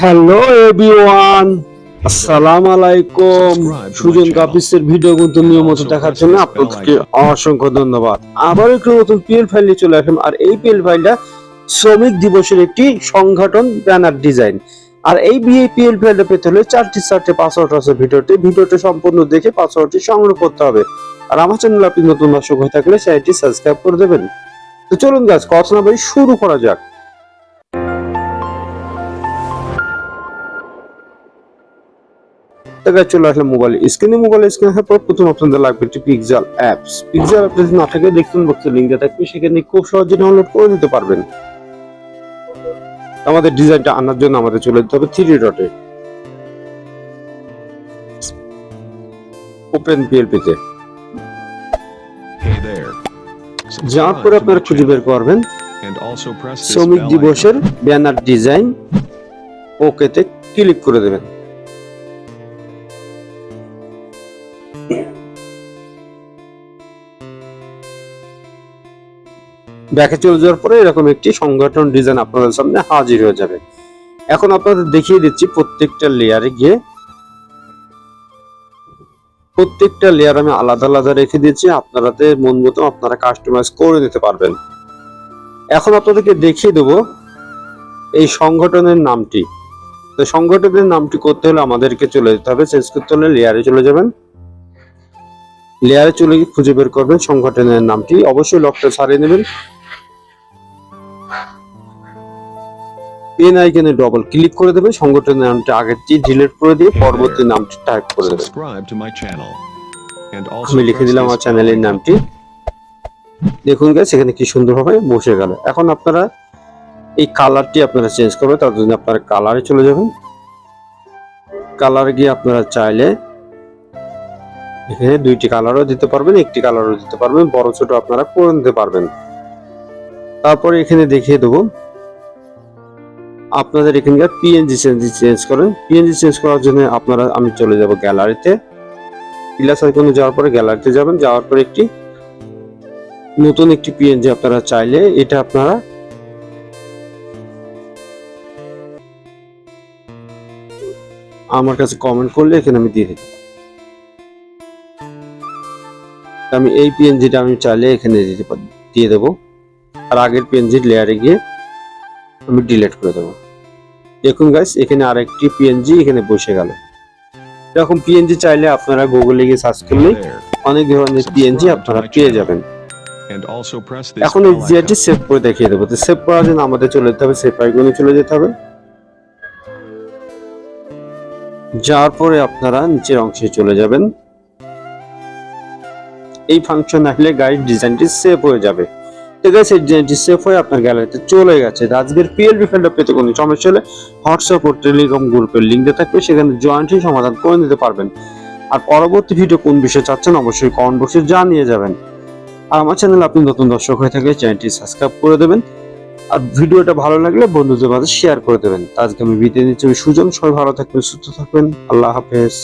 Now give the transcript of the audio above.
Hello everyone আসসালামু আলাইকুম Sujan কাপিসের video কিন্তু নিয়মিত দেখার জন্য আপনাদেরকে অসংখ্য ধন্যবাদ। আবার একটু নতুন পিএল ফাইল নিয়ে চলে আসলাম। আর এই পিএল ফাইলটা শ্রমিক দিবসের একটি সংগঠন ব্যানার ডিজাইন আর এই বিয়ে পিএল ফাইলটা পেতে হলে চারটি চারটি পাসওয়ার্ড আছে ভিডিওটি ভিডিওটি সম্পূর্ণ দেখে পাসওয়ার্ডটি সংগ্রহ করতে হবে। আর আমার চ্যানেল আপনি নতুন দর্শক হয়ে থাকলে চ্যানেলটি সাবস্ক্রাইব করে দেবেন। তো চলুন গাছ কথা না বলি শুরু করা যাক। জায়গায় চলে আসলে মোবাইল স্ক্রিনে মোবাইল স্ক্রিন আসার পর প্রথম অপশনটা লাগবে একটি পিক্সেল অ্যাপস পিক্সেল অ্যাপ যদি না থাকে দেখুন বক্সে লিঙ্কটা থাকবে। সেখানে খুব সহজে ডাউনলোড করে নিতে পারবেন। আমাদের ডিজাইনটা আনার জন্য আমাদের চলে যেতে হবে থ্রি ডটে ওপেন পিএলপি তে Hey there. যাওয়ার পরে আপনারা খুঁজে বের করবেন। শ্রমিক দিবসের. ব্যানার ডিজাইন ওকেতে ক্লিক করে দেবেন। ব্যাকে চলে যাওয়ার পরে এরকম একটি সংগঠন ডিজাইন আপনাদের সামনে হাজির হয়ে যাবে। এখন আপনাদের দেখিয়ে দিচ্ছি প্রত্যেকটা লেয়ারে গিয়ে। প্রত্যেকটা লেয়ার আমি আলাদা আলাদা রেখে দিয়েছি আপনারাদের মন মতো আপনারা কাস্টমাইজ করে নিতে পারবেন। এখন আপনাদেরকে দেখিয়ে দেব এই সংগঠনের নামটি। তো সংগঠনের নামটি করতে হলে আমাদেরকে চলে যেতে হবে চেঞ্জ করতে হলে লেয়ারে চলে যাবেন। লেয়ারে চলে গিয়ে খুঁজে বের করবেন সংগঠনের নামটি। অবশ্যই লকটা ছাড়িয়ে নেবেন। পেন আইকনে ডবল ক্লিক করে দেবেন। সংগঠনের নামটি আগেরটি ডিলিট করে দিয়ে পরবর্তী নামটি টাইপ করে also আমি লিখে দিলাম আমার চ্যানেলের নামটি। দেখুন গাছ এখানে কি সুন্দরভাবে বসে গেল। এখন আপনারা এই কালারটি আপনারা চেঞ্জ করবেন তার জন্য আপনারা কালারে চলে যাবেন। কালারে গিয়ে আপনারা চাইলে এখানে দুইটি কালারও দিতে পারবেন, একটি কালারও দিতে পারবেন, বড় ছোট আপনারা করে নিতে পারবেন। তারপরে এখানে দেখিয়ে দেবো। আপনাদের এখানকার পিএনজি চেঞ্জ চেঞ্জ করেন। পিএনজি চেঞ্জ করার জন্য আপনারা, আমি চলে যাব গ্যালারিতে প্লাস আইকনে যাওয়ার পরে গ্যালারিতে যাবেন, যাওয়ার পরে একটি নতুন একটি পিএনজি আপনারা চাইলে এটা আপনারা আমার কাছে কমেন্ট করলে এখানে আমি দিয়ে দিতে আমি এই পিএনজিটা আমি চাইলে এখানে দিতে দিয়ে দেবো। আর আগের পিএনজির লেয়ারে গিয়ে আমি ডিলিট করে দেবো। দেখুন গাইস এখানে আরেকটি পিএনজি এখানে বসে গেল। এরকম পিএনজি চাইলে আপনারা গুগলে গিয়ে সার্চ করলে অনেক ধরনের পিএনজি আপনারা পেয়ে যাবেন। এখন এই জিআরটি সেভ করে দেখিয়ে দেবো। তো সেভ করার জন্য আমাদের চলে যেতে হবে সেভ আইকনে চলে যেতে হবে। যাওয়ার পরে আপনারা নিচের অংশে চলে যাবেন। এই ফাংশন আসলে গাইড ডিজাইনটি সেভ হয়ে যাবে। ঠিক আছে ডিজাইনটি সেভ হয়ে আপনার গ্যালারিতে চলে গেছে। আজকের পিএলবি ফাইলটা পেতে কোনো সমস্যা হলে হোয়াটসঅ্যাপ ও টেলিগ্রাম গ্রুপের লিঙ্ক দেওয়া থাকবে, সেখানে জয়েন্টই সমাধান করে নিতে পারবেন। আর পরবর্তী ভিডিও কোন বিষয়ে চাচ্ছেন অবশ্যই কমেন্ট বক্সে জানিয়ে যাবেন। আর আমার চ্যানেল আপনি নতুন দর্শক হয়ে থাকলে চ্যানেলটি সাবস্ক্রাইব করে দেবেন। আর ভিডিওটা ভালো লাগলে বন্ধুদের মাঝে শেয়ার করে দেবেন। আজকে আমি বিদায় নিচ্ছি। সুজন, সবাই ভালো থাকবেন, সুস্থ থাকবেন। আল্লাহ হাফেজ।